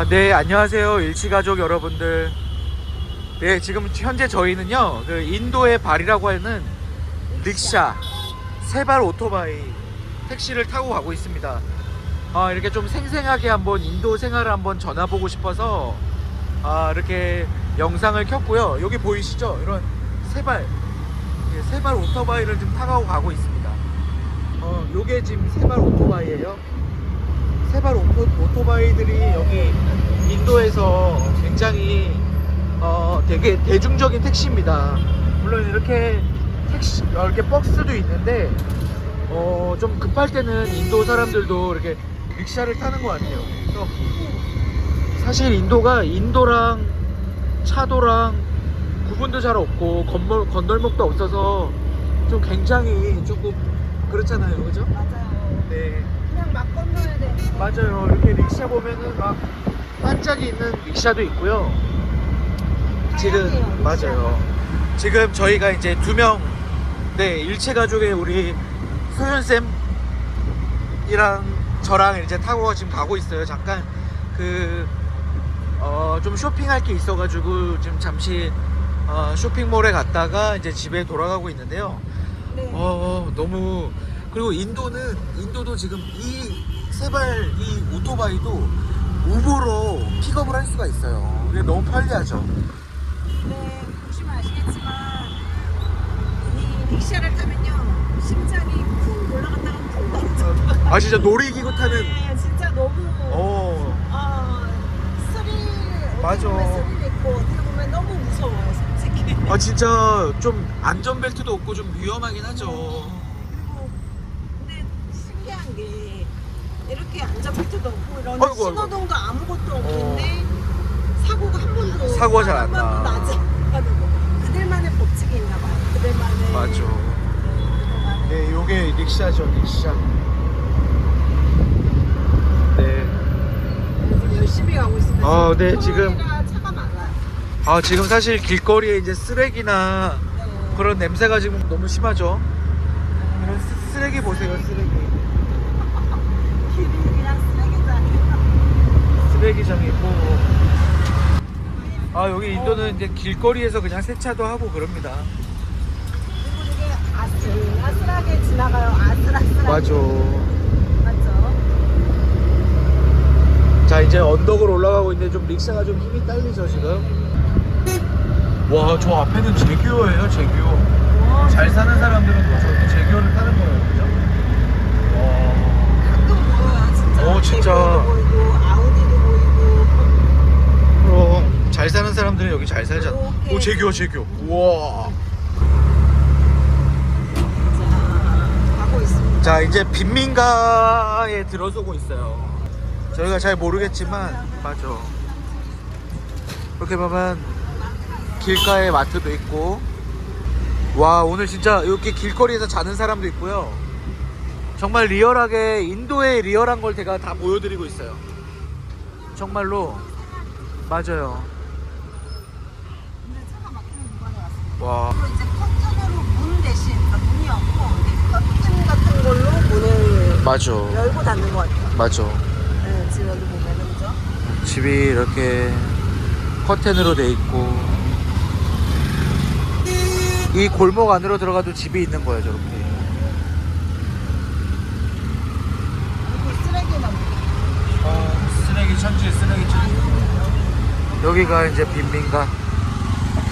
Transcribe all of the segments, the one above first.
아, 네, 안녕하세요. 일치가족 여러분들. 네, 지금 현재 저희는요, 그 인도의 발이라고 하는 릭샤, 세발 오토바이, 택시를 타고 가고 있습니다. 아, 이렇게 좀 생생하게 한번 인도 생활을 한번 전해보고 싶어서, 아, 이렇게 영상을 켰고요. 여기 보이시죠? 이런 세발, 예, 세발 오토바이를 좀 타고 가고 있습니다. 어, 요게 지금 세발 오토바이예요. 세발 오토, 오토바이들이 여기 인도에서 굉장히 어, 되게 대중적인 택시입니다. 물론 이렇게 택시 어, 이렇게 버스도 있는데 어, 좀 급할 때는 인도 사람들도 이렇게 릭샤를 타는 것 같아요. 그래서 사실 인도가 인도랑 차도랑 구분도 잘 없고 건물, 건널목도 없어서 좀 굉장히 조금 그렇잖아요, 그죠? 맞아요. 네. 그냥 막 건너야 돼. 맞아요. 이렇게 릭샤 보면은 막 반짝이 있는 릭샤도 있고요. 지금 다양해요, 맞아요. 지금 저희가 이제 두 명, 네 일체 가족의 우리 소연 쌤이랑 저랑 이제 타고 지금 가고 있어요. 잠깐 그 어, 좀 쇼핑할 게 있어가지고 지금 잠시 어, 쇼핑몰에 갔다가 이제 집에 돌아가고 있는데요. 네. 어 너무 그리고 인도는 인도도 지금 이 세발 이 오토바이도 우버로 픽업을 할 수가 있어요. 이게 너무 편리하죠. 네, 보시면 아시겠지만 이 릭샤를 타면요 심장이 쿵 올라갔다가 쿵 떨어졌다가 아 진짜 놀이기구 타는 네, 진짜 너무 어 어, 스릴 맞아. 스릴 있고 어떻게 보면 너무 무서워요 솔직히. 아 진짜 좀 안전벨트도 없고 좀 위험하긴 하죠. 그리고 근데 신기한 게 이렇게 안전벨트도 없고 이런 아이고, 아이고. 신호등도 아무것도 없는데 사고가 한 번도 사고가 잘안 한 번도 나. 나지 않는 거. 그들만의 법칙이 있나 봐요. 그들만의 맞아. 그들만의 네, 요게 릭샤죠, 릭샤. 네. 지금 열심히 가고 있습니다. 아, 네, 지금- 토요일이라 차가 많아요. 아 지금 사실 길거리에 이제 쓰레기나 네. 그런 냄새가 지금 너무 심하죠. 이런 쓰- 쓰레기 보세요, 쓰레기. 쓰레기장이 있고. 아 여기 인도는 이제 길거리에서 그냥 세차도 하고 그럽니다. 그리고 되게 아슬아슬하게 지나가요. 아슬아슬하게. 맞아. 맞죠? 자 이제 언덕을 올라가고 있는데 좀 릭샤가 좀 힘이 딸리죠 지금. 와 저 앞에는 제규어예요 제규어. 잘 사는 사람들은 뭐 저기 제규어를 타는 거예요, 그죠? 와. 가끔 보여요. 진짜. 어, 진짜. 케이블도 보이고 아우디도 보이고. 그럼 잘 사는 사람들은 여기 잘 살잖아. 오 제규어 제규어. 우와. 자, 가고 있습니다. 자 이제 빈민가에 들어서고 있어요. 저희가 잘 모르겠지만 맞아. 이렇게 보면 길가에 마트도 있고 와 오늘 진짜 이렇게 길거리에서 자는 사람도 있고요. 정말 리얼하게 인도의 리얼한 걸 제가 다 보여드리고 있어요. 정말로 맞아요. 근데 차가 막히는 구간에 왔습니다. 와. 그리고 이제 커튼으로 문 대신 그러니까 문이 없고 이 커튼 같은 걸로 문을 맞아. 열고 닫는 것 같아요. 맞아. 네, 지금 여기 보면은 그죠? 집이 이렇게 커튼으로 돼 있고. 이 골목 안으로 들어가도 집이 있는 거예요 저렇게. 그리고 쓰레기만 어, 쓰레기 천지 쓰레기 천지. 여기가 이제 빈민가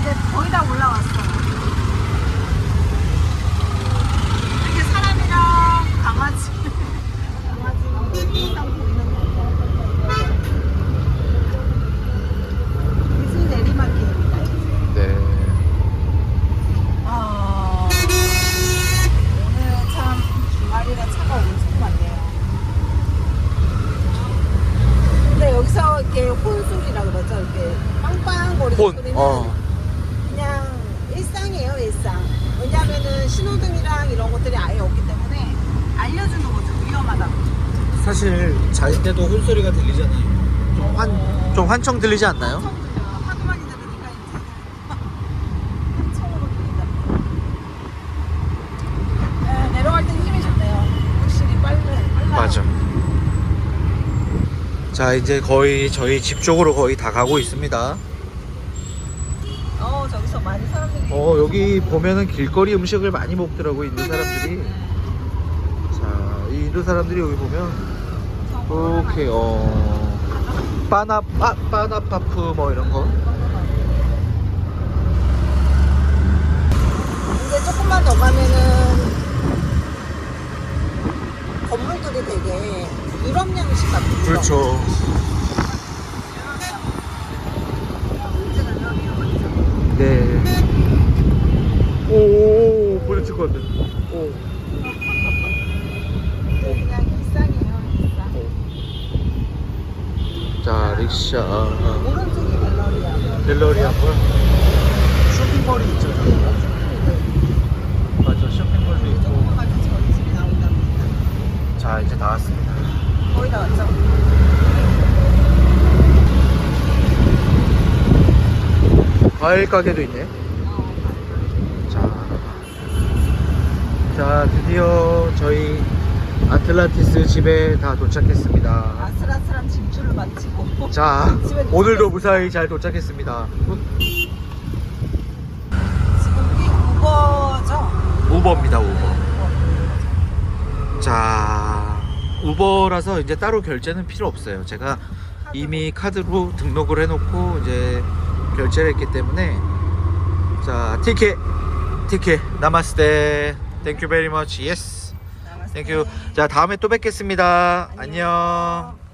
이제 거의 다 올라왔어요. 이렇게 사람이랑 강아지, 강아지 항상 보이는 거. 디즈니 내리막길입니다. 네 아, 오늘 참 주말이라 차가 엄청 많네요. 근데 여기서 이렇게 혼 소리라 그러죠. 이렇게 빵빵거리는 혼, 소리는 어. 그냥 일상이에요, 일상. 왜냐하면은 신호등이랑 이런 것들이 아예 없기 때문에 알려주는 거죠. 위험하다고. 사실 잘 때도 혼소리가 들리잖아요 좀, 환, 좀 환청 들리지 않나요? 엄청 들려요. 하도 많이 들으니까 이제 한청으로 들린다. 네, 내려갈 땐 힘이 좋네요. 확실히 빨리 빨라요. 맞아 자 이제 거의 저희 집 쪽으로 거의 다 가고 있습니다. 어 저기서 많이 사람들이. 어 여기 보면은 길거리 음식을 많이 먹더라고 인도 사람들이. 자, 이 인도 사람들이 여기 보면 이렇게 어 빠나 빠 빠나파프 뭐 이런 거. 이제 조금만 더 가면은 건물들이 되게 유럽 양식 같은 그렇죠. 네. 오, 부딪힐 것 같아. 오. 그냥 일상이에요 일상. 자, 릭샤. 오른쪽이 갤러리야. 갤러리 한번. 쇼핑몰이 있죠, 저기가. 맞죠, 쇼핑몰도 있고. 조금만 가면 저희 집이 나온답니다. 자, 이제 다 왔습니다. 거의 다 왔죠? 과일 가게도 있네. 자, 자 드디어 저희 아틀란티스 집에 다 도착했습니다. 아슬아슬한 진출을 마치고. 자, 집에 오늘도 무사히 잘 도착했습니다. 지금 이게 우버죠? 우버입니다, 우버. 자, 우버라서 이제 따로 결제는 필요 없어요. 제가 이미 카드로 등록을 해놓고 이제 결제를 했기 때문에 자, 티켓, 티켓, 나마스테, 땡큐 베리 머치, 예스. 땡큐. 자, 다음에 또 뵙겠습니다. 안녕.